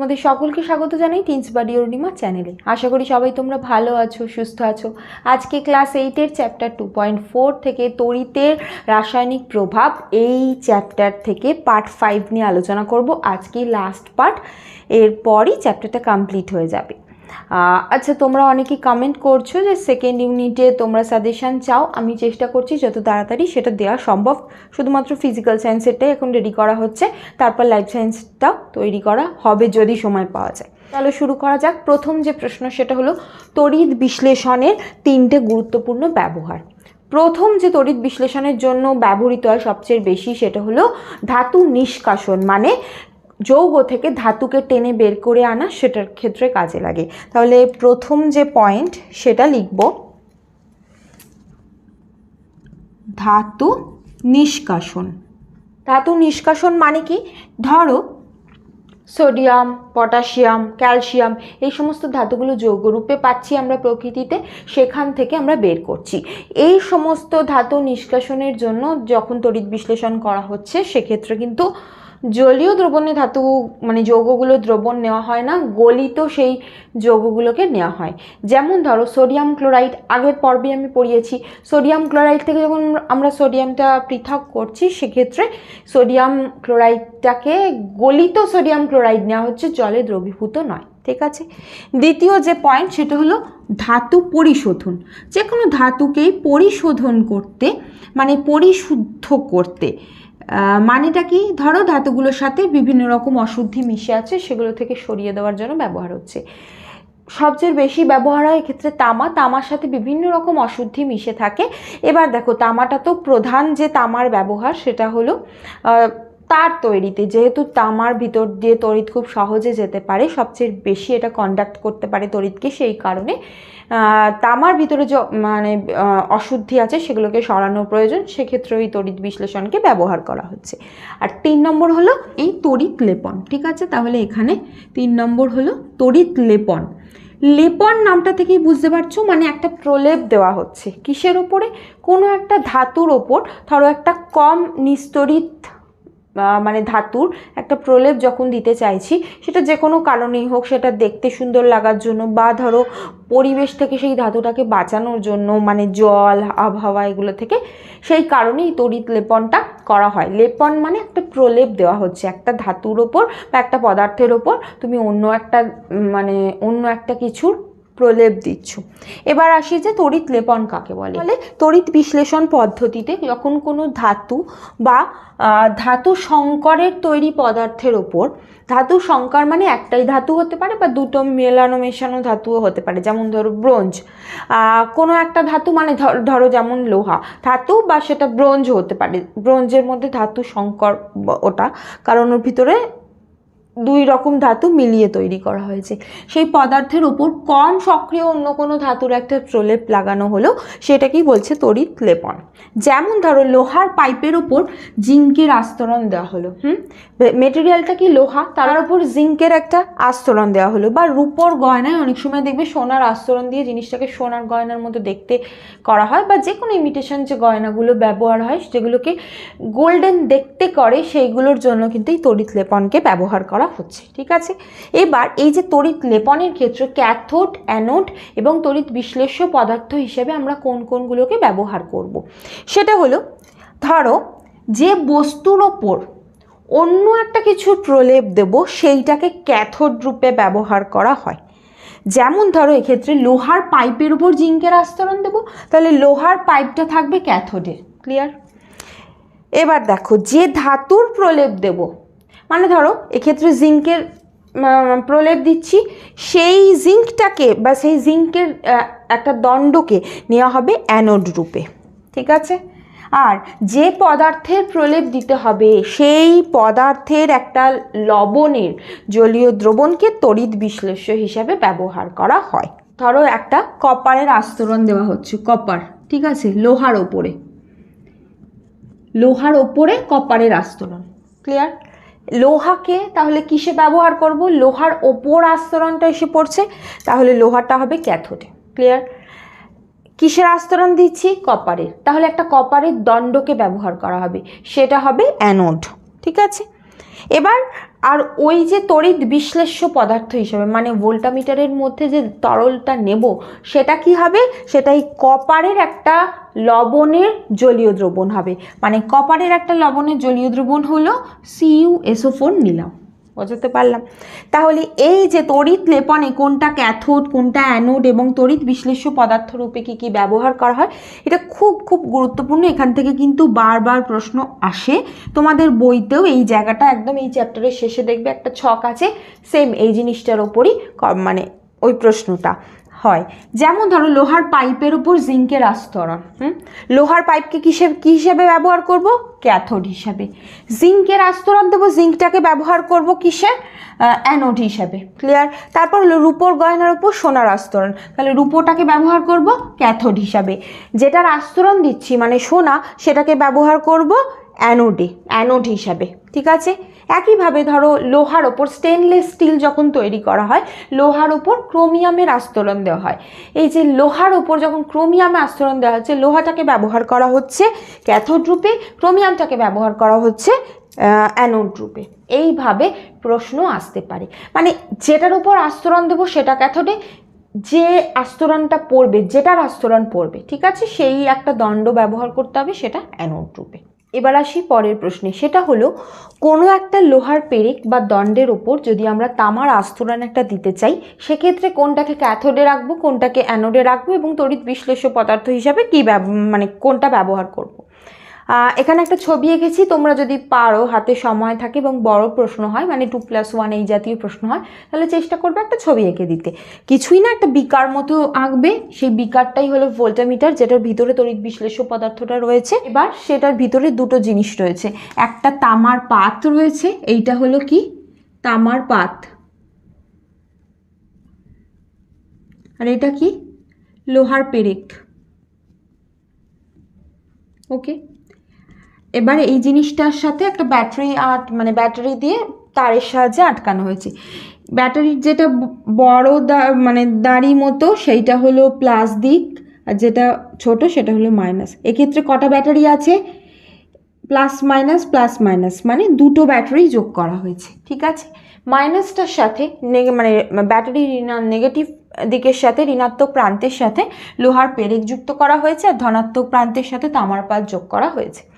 তোমাদের সকলকে স্বাগত জানাই টিন্স বাড়ি অরুণিমা চ্যানেলে। আশা করি সবাই তোমরা ভালো আছো, সুস্থ আছো। আজকে ক্লাস এইটের চ্যাপ্টার টু পয়েন্ট ফোর থেকে তড়িতের রাসায়নিক প্রভাব এই চ্যাপ্টার থেকে পার্ট ফাইভ নিয়ে আলোচনা করব। আজকে লাস্ট পার্ট এরপরই চ্যাপ্টারটা কমপ্লিট হয়ে যাবে। আচ্ছা তোমরা অনেকে কমেন্ট করছ যে সেকেন্ড ইউনিটে তোমরা সাজেশান চাও। আমি চেষ্টা করছি যত তাড়াতাড়ি সেটা দেওয়া সম্ভব। শুধুমাত্র ফিজিক্যাল সায়েন্সেরটাই এখন রেডি করা হচ্ছে। তারপর লাইফ সায়েন্সটাও তৈরি করা হবে যদি সময় পাওয়া যায়। তাহলে শুরু করা যাক। প্রথম যে প্রশ্ন, সেটা হলো তড়িৎ বিশ্লেষণের তিনটে গুরুত্বপূর্ণ ব্যবহার। প্রথম যে তড়িৎ বিশ্লেষণের জন্য ব্যবহৃত হয় সবচেয়ে বেশি, সেটা হলো ধাতু নিষ্কাশন মানে যৌগ থেকে ধাতুকে টেনে বের করে আনা সেটার ক্ষেত্রে কাজে লাগে। তাহলে প্রথম যে পয়েন্ট সেটা লিখব। ধাতু নিষ্কাশন। ধাতু নিষ্কাশন মানে কি? ধরো, সোডিয়াম, পটাশিয়াম, ক্যালসিয়াম, এই সমস্ত ধাতুগুলো যৌগরূপে পাচ্ছি আমরা প্রকৃতিতে, সেখান থেকে আমরা বের করছি। এই সমস্ত ধাতু নিষ্কাশনের জন্য যখন তড়িৎ বিশ্লেষণ করা হচ্ছে, সেক্ষেত্রে কিন্তু জলীয় দ্রবণে ধাতু মানে যৌগগুলো দ্রবণ নেওয়া হয় না, গলিত সেই যৌগগুলোকে নেওয়া হয়। যেমন ধরো সোডিয়াম ক্লোরাইড আগের পর্বে আমি পড়িয়েছি সোডিয়াম ক্লোরাইড থেকে যখন আমরা সোডিয়ামটা পৃথক করছি, সেক্ষেত্রে সোডিয়াম ক্লোরাইডটাকে গলিত সোডিয়াম ক্লোরাইড নেওয়া হচ্ছে, জলে দ্রবীভূত নয়, ঠিক আছে? দ্বিতীয় যে পয়েন্ট সেটা হলো ধাতু পরিশোধন। যে কোনো ধাতুকেই পরিশোধন করতে মানে পরিশুদ্ধ করতে মানেটা কি? ধরো ধাতুগুলোর সাথে বিভিন্ন রকম অশুদ্ধি মিশে আছে, সেগুলো থেকে সরিয়ে দেওয়ার জন্য ব্যবহার হচ্ছে। সবচেয়ে বেশি ব্যবহার হয় এক্ষেত্রে তামা। তামার সাথে বিভিন্ন রকম অশুদ্ধি মিশে থাকে। এবার দেখো, তামাটা তো প্রধান যে তামার ব্যবহার, সেটা হলো তার তৈরিতে, যেহেতু তামার ভিতর দিয়ে তড়িৎ খুব সহজে যেতে পারে, সবচেয়ে বেশি এটা কন্ডাক্ট করতে পারে তড়িৎকে সেই কারণে তামার ভিতরে যে মানে অশুদ্ধি আছে সেগুলোকে সরানোর প্রয়োজন, সেক্ষেত্রে ওই তড়িৎ বিশ্লেষণকে ব্যবহার করা হচ্ছে। আর তিন নম্বর হলো এই তড়িৎ লেপন, ঠিক আছে? তাহলে এখানে তিন নম্বর হলো তড়িৎ লেপন। লেপন নামটা থেকেই বুঝতে পারছ? মানে একটা প্রলেপ দেওয়া হচ্ছে। কিসের ওপরে কোনো একটা ধাতুর ওপর ধরো একটা কম নিস্তরিত মানে ধাতুর একটা প্রলেপ যখন দিতে চাইছি, সেটা যে কোনো কারণেই হোক, সেটা দেখতে সুন্দর লাগার জন্য বা ধরো পরিবেশ থেকে সেই ধাতুটাকে বাঁচানোর জন্য মানে জল, আবহাওয়া এগুলো থেকে, সেই কারণেই তড়িৎ লেপনটা করা হয়। লেপন মানে একটা প্রলেপ দেওয়া হচ্ছে, একটা ধাতুর ওপর বা একটা পদার্থের ওপর। তুমি অন্য একটা মানে অন্য একটা কিছুর প্রলেপ দিচ্ছ। এবার আসি যে তড়িৎ লেপন কাকে বলে? বলে তড়িৎ বিশ্লেষণ পদ্ধতিতে যখন কোনো ধাতু বা ধাতু সংকরের তৈরি পদার্থের ওপর, ধাতু সংকর মানে একটাই ধাতু হতে পারে বা দুটো মেলানো মেশানো ধাতুও হতে পারে। যেমন ধরো ব্রোঞ্জ। কোনো একটা ধাতু মানে ধর- যেমন লোহা। ধাতু বা সেটা ব্রোঞ্জ হতে পারে। ব্রোঞ্জের মধ্যে ধাতু সংকর ওটা, কারণ ওর ভিতরে দুই রকম ধাতু মিলিয়ে তৈরি করা হয়েছে। সেই পদার্থের উপর কম সক্রিয় অন্য কোনো ধাতুর একটা প্রলেপ লাগানো হলো সেটাকেই বলছে তড়িৎ লেপন। যেমন ধরো লোহার পাইপের উপর জিঙ্কের আস্তরণ দেওয়া হলো, হুম? মেটেরিয়ালটা কি লোহা? তার উপর জিঙ্কের একটা আস্তরণ দেওয়া হলো বা রূপোর গয়নায় অনেক সময় দেখবে সোনার আস্তরণ দিয়ে জিনিসটাকে সোনার গয়নার মতো দেখতে করা হয় বা যে কোনো ইমিটেশন যে গয়নাগুলো ব্যবহার হয় যেগুলোকে গোল্ডেন দেখতে করে সেইগুলোর জন্য কিন্তু এই তড়িৎ লেপনকে ব্যবহার করা হচ্ছে, ঠিক আছে? এবার এই যে তড়িৎ লেপনের ক্ষেত্রে ক্যাথোড, অ্যানোড এবং তড়িৎ বিশ্লেষ্য পদার্থ হিসেবে আমরা কোন কোনগুলোকে ব্যবহার করব। সেটা হলো, ধরো যে বস্তুর ওপর অন্য একটা কিছু প্রলেপ দেব, সেইটাকে ক্যাথোড রূপে ব্যবহার করা হয়। যেমন ধরো এক্ষেত্রে লোহার পাইপের উপর জিঙ্কের আস্তরণ দেবো, তাহলে লোহার পাইপটা থাকবে ক্যাথোডে ক্লিয়ার? এবার দেখো, যে ধাতুর প্রলেপ দেব মানে ধরো, এক্ষেত্রে জিঙ্কের প্রলেপ দিচ্ছি, সেই জিঙ্কটাকে বা সেই জিঙ্কের একটা দণ্ডকে নেওয়া হবে অ্যানোড রূপে, ঠিক আছে? আর যে পদার্থের প্রলেপ দিতে হবে, সেই পদার্থের একটা লবণের জলীয় দ্রবণকে তড়িৎ বিশ্লেষ্য হিসাবে ব্যবহার করা হয়। ধরো, একটা কপারের আস্তরণ দেওয়া হচ্ছে, কপার, ঠিক আছে? লোহার ওপরে। লোহার ওপরে কপারের আস্তরণ, ক্লিয়ার? লোহাকে তাহলে কিসে ব্যবহার করব? লোহার ওপর আস্তরণটা এসে পড়ছে, তাহলে লোহাটা হবে ক্যাথোডে। ক্লিয়ার কিসের আস্তরণ দিচ্ছি? কপারের। তাহলে একটা কপারের দণ্ডকে ব্যবহার করা হবে। সেটা হবে অ্যানোড। ঠিক আছে? এবার আর ওই যে তড়িৎ বিশ্লেষ্য পদার্থ হিসেবে মানে ভোল্টামিটারের মধ্যে যে তরলটা নেব, সেটা কি হবে? সেটাই কপারের একটা লবণের জলীয় দ্রবণ হবে। মানে কপারের একটা লবণের জলীয় দ্রবণ হলো সিইউ এসোফোন নিলাম বোঝাতে পারলাম। তাহলে এই যে তড়িৎ লেপনে কোনটা ক্যাথোড কোনটা অ্যানোড এবং তড়িৎ বিশ্লেষ্য পদার্থ রূপে কী কী ব্যবহার করা হয়, এটা খুব খুব গুরুত্বপূর্ণ। এখান থেকে কিন্তু বারবার প্রশ্ন আসে। তোমাদের বইতেও এই জায়গাটা একদম এই চ্যাপ্টারের শেষে দেখবে একটা ছক আছে। সেম এই জিনিসটার ওপরই মানে ওই প্রশ্নটা। হয়। যেমন ধরো লোহার পাইপের উপর জিঙ্কের আস্তরণ, হুম? লোহার পাইপকে কিসে কী হিসেবে ব্যবহার করব? ক্যাথোড হিসাবে। জিঙ্কের আস্তরণ দেবো, জিঙ্কটাকে ব্যবহার করব কিসে অ্যানোড হিসাবে। ক্লিয়ার তারপর হলো রূপোর গয়নার উপর সোনার আস্তরণ। তাহলে রূপোটাকে ব্যবহার করব ক্যাথোড হিসাবে। যেটার আস্তরণ দিচ্ছি মানে সোনা, সেটাকে ব্যবহার করব অ্যানোডে অ্যানোড হিসাবে। ঠিক আছে? একইভাবে ধরো লোহার ওপর স্টেনলেস স্টিল যখন তৈরি করা হয়, লোহার ওপর ক্রোমিয়ামের আস্তরণ দেওয়া হয়। এই যে লোহার ওপর যখন ক্রোমিয়ামে আস্তরণ দেওয়া হচ্ছে, লোহাটাকে ব্যবহার করা হচ্ছে ক্যাথোড রূপে ক্রোমিয়ামটাকে ব্যবহার করা হচ্ছে অ্যানোড রূপে। এইভাবে প্রশ্ন আসতে পারে। মানে যেটার উপর আস্তরণ দেবো সেটা ক্যাথোডে যে আস্তরণটা পড়বে, যেটার আস্তরণ পড়বে, ঠিক আছে? সেই একটা দণ্ড ব্যবহার করতে হবে, সেটা অ্যানোড রূপে। এবার আসি পরের প্রশ্নে সেটা হলো, কোনো একটা লোহার পেরেক বা দণ্ডের ওপর যদি আমরা তামার আস্তরণ একটা দিতে চাই, সেক্ষেত্রে কোনটাকে ক্যাথোডে রাখব, কোনটাকে অ্যানোডে রাখব এবং তড়িৎ বিশ্লেষ্য পদার্থ হিসাবে কী মানে কোনটা ব্যবহার করব। এখানে একটা ছবি এঁকেছি, তোমরা যদি পারো, হাতে সময় থাকে এবং বড় প্রশ্ন হয় মানে টু প্লাস ওয়ান এই জাতীয় প্রশ্ন হয়, তাহলে চেষ্টা করবে একটা ছবি এঁকে দিতে। কিছুই না, একটা বিকার মতো আঁকবে, সেই বিকারটাই হলো ভোল্টামিটার যেটার ভিতরে তড়িৎ বিশ্লেষ্য পদার্থটা রয়েছে। এবার সেটার ভিতরে দুটো জিনিস রয়েছে, একটা তামার পাত রয়েছে, এইটা হলো কি? তামার পাত। আর এটা কি? লোহার পেরেক। ওকে এবার এই জিনিসটার সাথে একটা ব্যাটারি আট মানে ব্যাটারি দিয়ে তারের সাহায্যে আটকানো হয়েছে। ব্যাটারির যেটা বড় দা- মানে দাড়ি মতো, সেইটা হলো প্লাস দিক আর যেটা ছোট সেটা হলো মাইনাস। এক্ষেত্রে কটা ব্যাটারি আছে? প্লাস মাইনাস প্লাস মাইনাস মানে দুটো ব্যাটারি যোগ করা হয়েছে, ঠিক আছে? মাইনাসটার সাথে মানে ব্যাটারি নেগেটিভ দিকের সাথে, ঋণাত্মক প্রান্তের সাথে লোহার পেরেক যুক্ত করা হয়েছে, আর ধনাত্মক প্রান্তের সাথে তামার পাত যোগ করা হয়েছে।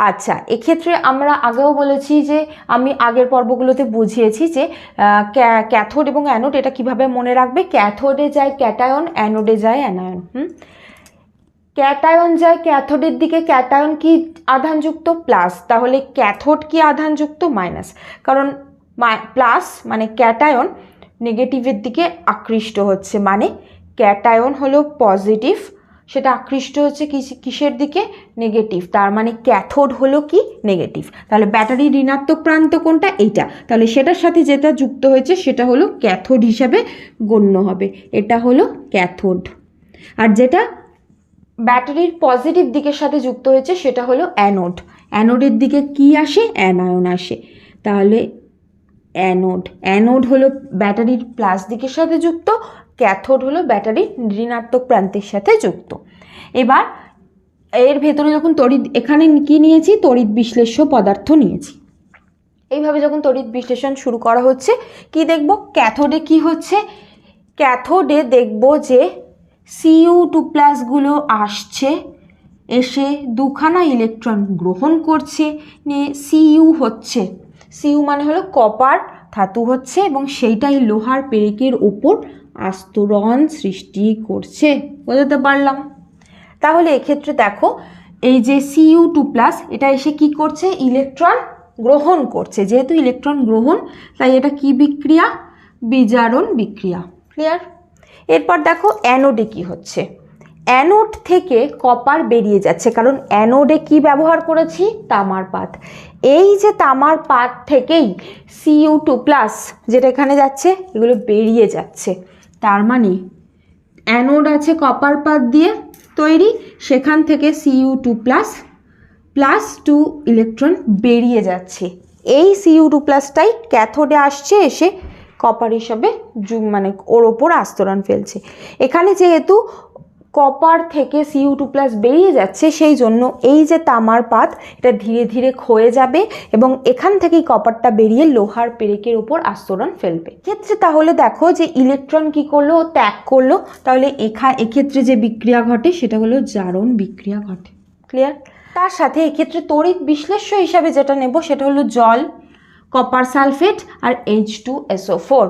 আচ্ছা এক্ষেত্রে আমরা আগেও বলেছি যে আমি আগের পর্বগুলোতে বুঝিয়েছি যে ক্যা- ক্যাথোড এবং অ্যানোড এটা কীভাবে মনে রাখবে? ক্যাথোডে যায় ক্যাটায়ন, অ্যানোডে যায় অ্যানায়ন, হুম? ক্যাটায়ন যায় ক্যাথোডের দিকে, ক্যাটায়ন কি আধানযুক্ত? প্লাস। তাহলে ক্যাথোড কি আধানযুক্ত? মাইনাস। কারণ প্লাস মানে ক্যাটায়ন নেগেটিভের দিকে আকৃষ্ট হচ্ছে। মানে ক্যাটায়ন হলো পজিটিভ সেটা আকৃষ্ট হচ্ছে কিস- কিসের দিকে? নেগেটিভ তার মানে ক্যাথোড হলো কি? নেগেটিভ তাহলে ব্যাটারির ঋণাত্মক প্রান্ত কোনটা? এইটা। তাহলে সেটার সাথে যেটা যুক্ত হয়েছে সেটা হলো ক্যাথোড হিসাবে গণ্য হবে। এটা হলো ক্যাথোড। আর যেটা ব্যাটারির পজিটিভ দিকের সাথে যুক্ত হয়েছে সেটা হলো অ্যানোড। অ্যানোডের দিকে কি আসে? অ্যানায়ন আসে। তাহলে অ্যানোড। অ্যানোড হলো ব্যাটারির প্লাস দিকের সাথে যুক্ত। ক্যাথোড হলো ব্যাটারির ঋণাত্মক প্রান্তের সাথে যুক্ত। এবার এর ভেতরে যখন তড়িৎ, এখানে কি নিয়েছি? তড়িৎ বিশ্লেষ্য পদার্থ নিয়েছি। এইভাবে যখন তড়িৎ বিশ্লেষণ শুরু করা হচ্ছে, কি দেখব? ক্যাথোডে কি হচ্ছে? ক্যাথোডে দেখব যে সিইউ টু প্লাসগুলো আসছে, এসে দুখানা ইলেকট্রন গ্রহণ করছে, নিয়ে সিইউ হচ্ছে। সিইউ মানে হলো কপার ধাতু হচ্ছে এবং সেইটাই লোহার পেরেকের ওপর আস্তরণ সৃষ্টি করছে। বোঝাতে পারলাম? তাহলে এক্ষেত্রে দেখো, এই যে সিইউ টু প্লাস এটা এসে কি করছে? ইলেকট্রন গ্রহণ করছে। যেহেতু ইলেকট্রন গ্রহণ, তাই এটা কি বিক্রিয়া? বিজারণ বিক্রিয়া। ক্লিয়ার এরপর দেখো অ্যানোডে কি হচ্ছে? অ্যানোড থেকে কপার বেরিয়ে যাচ্ছে, কারণ অ্যানোডে কি ব্যবহার করেছি? তামার পাত। এই যে তামার পাত থেকেই সিইউ টু প্লাস যেটা এখানে যাচ্ছে, এগুলো বেরিয়ে যাচ্ছে। তার মানে অ্যানোড আছে কপার পাত দিয়ে তৈরি, সেখান থেকে C U two plus plus two electron বেরিয়ে যাচ্ছে। এই সিইউ টু প্লাসটাই ক্যাথোডে আসছে, এসে কপার হিসাবে মানে ওর ওপর আস্তরণ ফেলছে। এখানে যেহেতু কপার থেকে সিইউ টু প্লাস বেরিয়ে যাচ্ছে, সেই জন্য এই যে তামার পাত, এটা ধীরে ধীরে ক্ষয়ে যাবে এবং এখান থেকেই কপারটা বেরিয়ে লোহার পেরেকের ওপর আস্তরণ ফেলবে। ক্ষেত্রে তাহলে দেখো যে ইলেকট্রন কি করল? ত্যাগ করল। তাহলে এখা, এক্ষেত্রে যে বিক্রিয়া ঘটে, সেটা হলো জারণ বিক্রিয়া ঘটে। ক্লিয়ার তার সাথে এক্ষেত্রে তড়িৎ বিশ্লেষ্য হিসাবে যেটা নেব, সেটা হলো জল কপার সালফেট আর H two S O four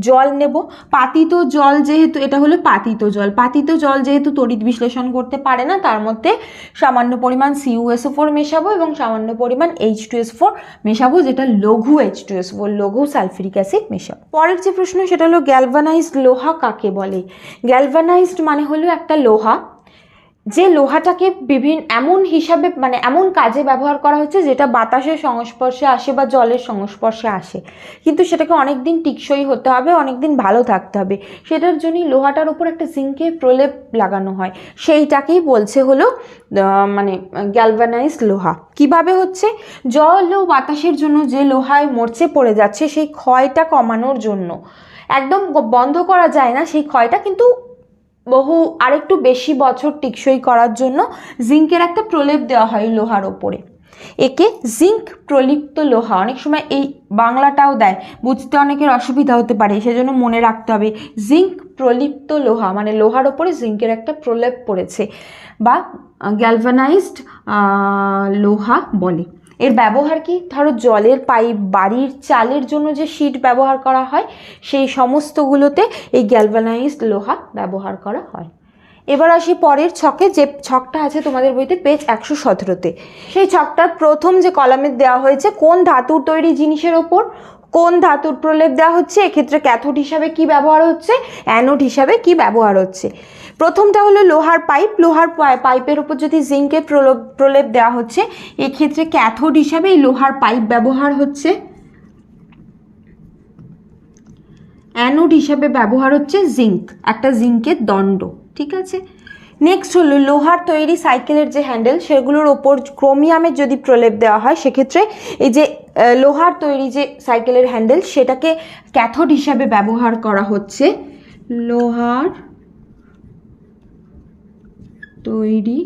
জল নেব। পাতিত জল যেহেতু, এটা হলো পাতিত জল। পাতিত জল যেহেতু তড়িৎ বিশ্লেষণ করতে পারে না, তার মধ্যে সামান্য পরিমাণ সিউএসও ফোর মেশাবো এবং সামান্য পরিমাণ এইচ টু এস ফোর মেশাবো, যেটা লঘু এইচ টু এস ফোর লঘু সালফিরিক অ্যাসিড মেশাবো। পরের যে প্রশ্ন, সেটা হলো গ্যালভানাইজড লোহা কাকে বলে? গ্যালভানাইজড মানে হলো একটা লোহা যে লোহাটাকে বিভিন্ন এমন হিসাবে মানে এমন কাজে ব্যবহার করা হচ্ছে যেটা বাতাসের সংস্পর্শে আসে বা জলের সংস্পর্শে আসে। কিন্তু সেটাকে অনেক দিন টিকসই হতে হবে অনেক দিন ভালো থাকতে হবে। সেটার জন্যই লোহাটার উপর একটা জিঙ্কের প্রলেপ লাগানো হয়। সেইটাকেই বলছে হলো মানে গ্যালভানাইজ লোহা। কীভাবে হচ্ছে? জল ও বাতাসের জন্য যে লোহায় মরচে পড়ে যাচ্ছে, সেই ক্ষয়টা কমানোর জন্য। একদম বন্ধ করা যায় না সেই ক্ষয়টা, কিন্তু বহু আরেকটু বেশি বছর টিকসই করার জন্য জিঙ্কের একটা প্রলেপ দেওয়া হয় লোহার ওপরে। একে জিঙ্ক প্রলিপ্ত লোহা। অনেক সময় এই বাংলাটাও দেয়। বুঝতে অনেকের অসুবিধা হতে পারে, সেজন্য মনে রাখতে হবে, জিঙ্ক প্রলিপ্ত লোহা মানে লোহার ওপরে জিঙ্কের একটা প্রলেপ পড়েছে, বা গ্যালভানাইজড লোহা বলে। এর ব্যবহার কি? ধরো জলের পাইপ, বাড়ির চালের জন্য যে শিট ব্যবহার করা হয়, সেই সমস্তগুলোতে এই গ্যালভানাইজড লোহা ব্যবহার করা হয়। এবার আসি পরের ছকে, যে ছকটা আছে তোমাদের বইতে পেজ একশো সতেরোতে। সেই ছকটার প্রথম যে কলামে দেওয়া হয়েছে, কোন ধাতুর তৈরি জিনিসের ওপর কোন ধাতুর প্রলেপ দেওয়া হচ্ছে? এক্ষেত্রে ক্যাথোড হিসাবে কি ব্যবহার হচ্ছে? অ্যানোড হিসাবে কি ব্যবহার হচ্ছে? প্রথমটা হলো লোহার পাইপ। লোহার পাইপের উপর যদি জিঙ্কের প্রলোপ প্রলেপ দেওয়া হচ্ছে, এক্ষেত্রে ক্যাথোড হিসাবে এই লোহার পাইপ ব্যবহার হচ্ছে। অ্যানোড হিসাবে ব্যবহার হচ্ছে জিঙ্ক, একটা জিঙ্কের দণ্ড, ঠিক আছে? নেক্সট হলো লোহার তৈরি সাইকেলের যে হ্যান্ডেল, সেগুলোর ওপর ক্রোমিয়ামের যদি প্রলেপ দেওয়া হয়, সেক্ষেত্রে এই যে লোহার তৈরি যে সাইকেলের হ্যান্ডেল, সেটাকে ক্যাথোড হিসাবে ব্যবহার করা হচ্ছে। লোহার তৈরি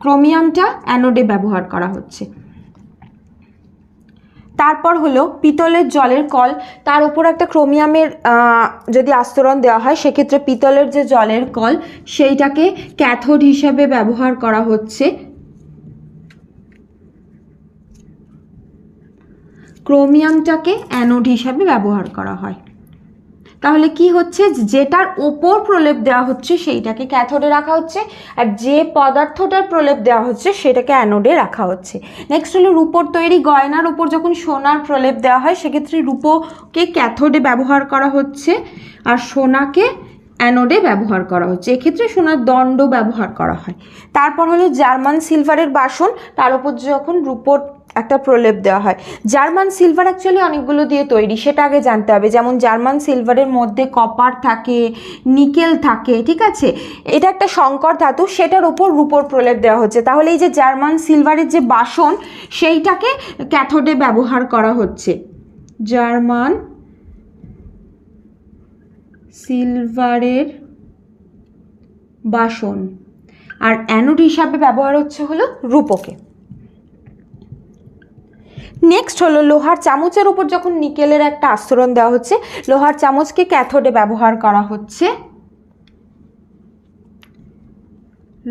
ক্রোমিয়ামটা অ্যানোডে ব্যবহার করা হচ্ছে। তারপর হলো পিতলের জলের কল। তার উপর একটা ক্রোমিয়ামের যদি আস্তরণ দেওয়া হয়, সেক্ষেত্রে পিতলের যে জলের কল, সেইটাকে ক্যাথোড হিসাবে ব্যবহার করা হচ্ছে। ক্রোমিয়ামটাকে অ্যানোড হিসাবে ব্যবহার করা হয়। তাহলে কি হচ্ছে? যেটার ওপর প্রলেপ দেওয়া হচ্ছে সেইটাকে ক্যাথোডে রাখা হচ্ছে আর যে পদার্থটার প্রলেপ দেওয়া হচ্ছে সেটাকে অ্যানোডে রাখা হচ্ছে। নেক্সট হলো রূপোর তৈরি গয়নার উপর যখন সোনার প্রলেপ দেওয়া হয় সেক্ষেত্রে রূপোকে ক্যাথোডে ব্যবহার করা হচ্ছে আর সোনাকে অ্যানোডে ব্যবহার করা হচ্ছে। এক্ষেত্রে সোনার দণ্ড ব্যবহার করা হয়। তারপর হলো জার্মান সিলভারের বাসন, তার উপর যখন রূপোর একটা প্রলেপ দেওয়া হয়। জার্মান সিলভার অ্যাকচুয়ালি অনেকগুলো দিয়ে তৈরি, সেটা আগে জানতে হবে। যেমন জার্মান সিলভারের মধ্যে কপার থাকে নিকেল থাকে, ঠিক আছে? এটা একটা সংকর ধাতু, সেটার উপর রূপোর প্রলেপ দেওয়া হচ্ছে। তাহলে এই যে জার্মান সিলভারের যে বাসন, সেইটাকে ক্যাথোডে ব্যবহার করা হচ্ছে। জার্মান সিলভারের বাসন। আর অ্যানোড হিসাবে ব্যবহার হচ্ছে হলো রূপকে। নেক্সট হলো লোহার চামচের উপর যখন নিকেলের একটা আস্তরণ দেওয়া হচ্ছে, লোহার চামচকে ক্যাথোডে ব্যবহার করা হচ্ছে।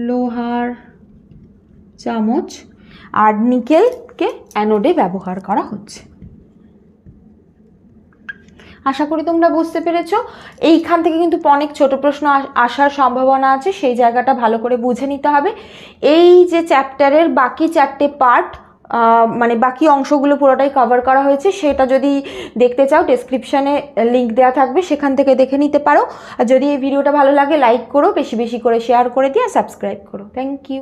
লোহার চামচ আর নিকেলকে অ্যানোডে ব্যবহার করা হচ্ছে। আশা করি তোমরা বুঝতে পেরেছ। এইখান থেকে কিন্তু অনেক ছোট প্রশ্ন আসার সম্ভাবনা আছে, সেই জায়গাটা ভালো করে বুঝে নিতে হবে। এই যে চ্যাপ্টারের বাকি চারটে পার্ট মানে বাকি অংশগুলো পুরোটাই কভার করা হয়েছে। সেটা যদি দেখতে চাও ডেসক্রিপশানে লিঙ্ক দেওয়া থাকবে, সেখান থেকে দেখে নিতে পারো। আর যদি এই ভিডিওটা ভালো লাগে লাইক করো, বেশি বেশি করে শেয়ার করে দিয়ে সাবস্ক্রাইব করো। Thank you